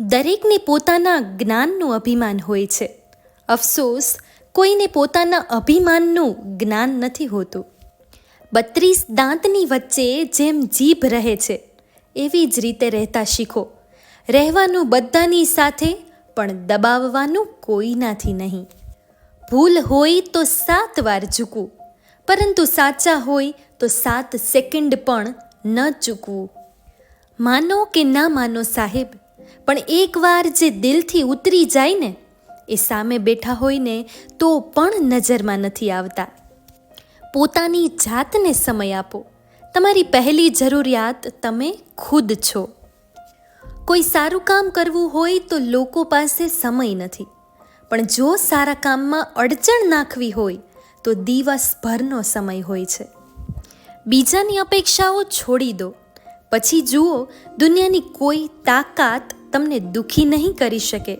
દરેકને પોતાના જ્ઞાનનું અભિમાન હોય છે. અફસોસ, કોઈને પોતાના અભિમાનનું જ્ઞાન નથી હોતું. બત્રીસ દાંતની વચ્ચે જેમ જીભ રહે છે, એવી જ રીતે રહેતા શીખો. રહેવાનું બધાની સાથે, પણ દબાવવાનું કોઈનાથી નહીં. ભૂલ હોય તો સાત વાર ઝૂકવું, પરંતુ સાચા હોય તો સાત સેકન્ડ પણ ન ચૂકવું. માનો કે ના માનો સાહેબ પણ એકવાર જે દિલથી ઉતરી જાય ને, એ સામે બેઠા હોય ને તો પણ નજરમાં નથી આવતા. પોતાની જાતને સમય આપો. તમારી પહેલી જરૂરિયાત તમે ખુદ છો. કોઈ સારું કામ કરવું હોય તો લોકો પાસે સમય નથી. પણ જો સારા કામમાં અડચણ નાખવી હોય, તો દિવસભરનો સમય હોય છે. બીજાની અપેક્ષાઓ છોડી દો. પછી જુઓ, દુનિયાની કોઈ તાકાત તમને દુઃખી નહીં કરી શકે.